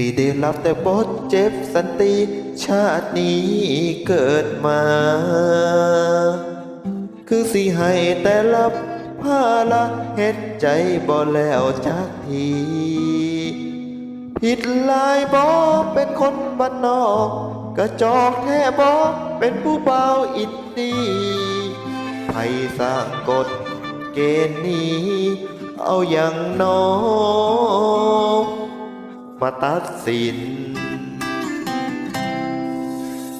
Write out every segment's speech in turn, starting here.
สิได้รับแต่บทเจ็บสันติชาตินี้เกิดมา คือสิให้แต่รับภาระเฮ็ดใจบ่แล้วจากทีผิดหลายบ่เป็นคนบ้านนอกกระจอกแท้บ่เป็นผู้เบาอินดีไผสร้างกฎเกณฑ์นี้ เอาอย่างน้อ มาตัดสิน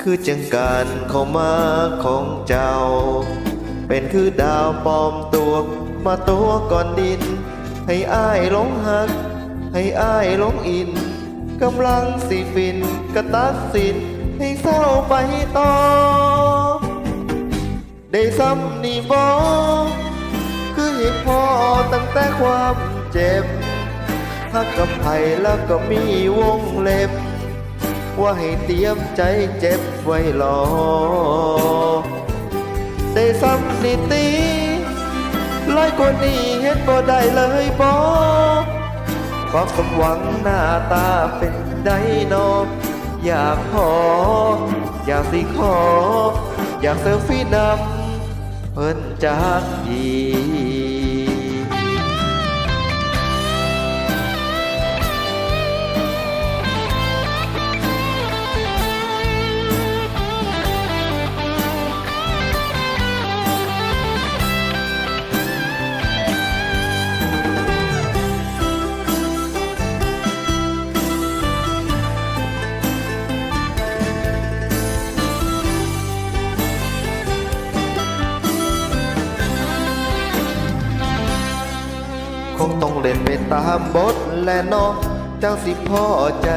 คือจังการเข้ามาของเจ้า เป็นคือดาวปลอมตัวมาตัวก่อนดิน ให้อ้ายหลงหัก ให้อ้ายหลงอิน กำลังสิฟินกระตัดสิน ให้เศร้าไปต่อ ได้ซ้ำนี่บอกคือให้พอตั้งแต่ความเจ็บ หักกับไผ่แล้วก็มีวงเล็บ ว่าให้เตรียมใจเจ็บไว้รอได้ซ้ำนิตีร้อยกว่านี้เห็นบ่ได้เลยบอความสมหวังหน้าตาเป็นไดโนอยากขอ อยากสิขอ อยากเซลฟี่นำเพิ่นจากดี คงต้องเล่นไปตามบทและเนอกจังสิพ่อใจ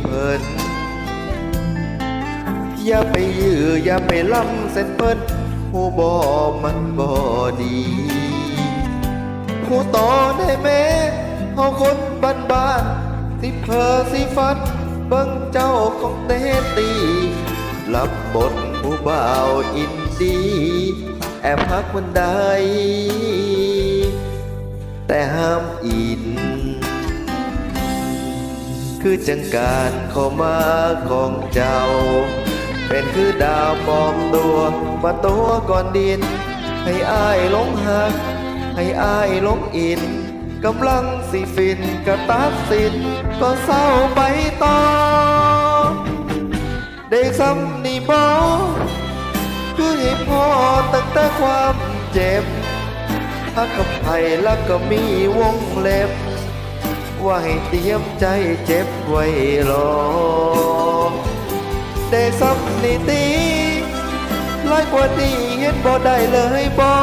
เพิ่นอย่าไปยื้ออย่าไปล้ำเส้นเพิ่นหูบอมันบ่ดีหูต่อได้แม้เฮาคนบ้านบ้านสิเพอสิฟัดเบิ่งเจ้าของเตตีรับบทผู้บ่าวอินดี แอบพักมันใด แต่ห้ามอิน คือจังการเข้ามาของเจ้า เป็นคือดาวปลอมตัวมาตัวก่อนดิน ให้อ้ายหลงหัก ให้อ้ายหลงอิน กำลังสิฟินกระตัดสินก็เศร้าไปต่อ ได้ซ้ำนี่บอคือให้พอตั้งแต่ความเจ็บ พักกับไผ่แล้วก็มีวงเล็บ ว่าให้เตรียมใจเจ็บไว้รอได้ซ้ำนี่ตีร้อยกว่านี้เห็นบ่ได้เลยบอ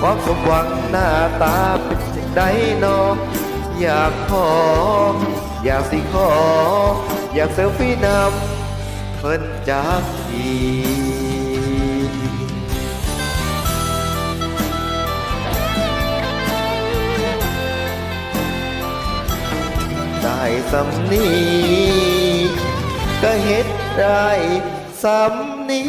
ความสมหวังหน้าตาเป็นจังใดนออยากขอ อยากสิขอ อยากเซลฟี่นำเพิ่นจากที สำนีก็เฮ็ดได้สำนี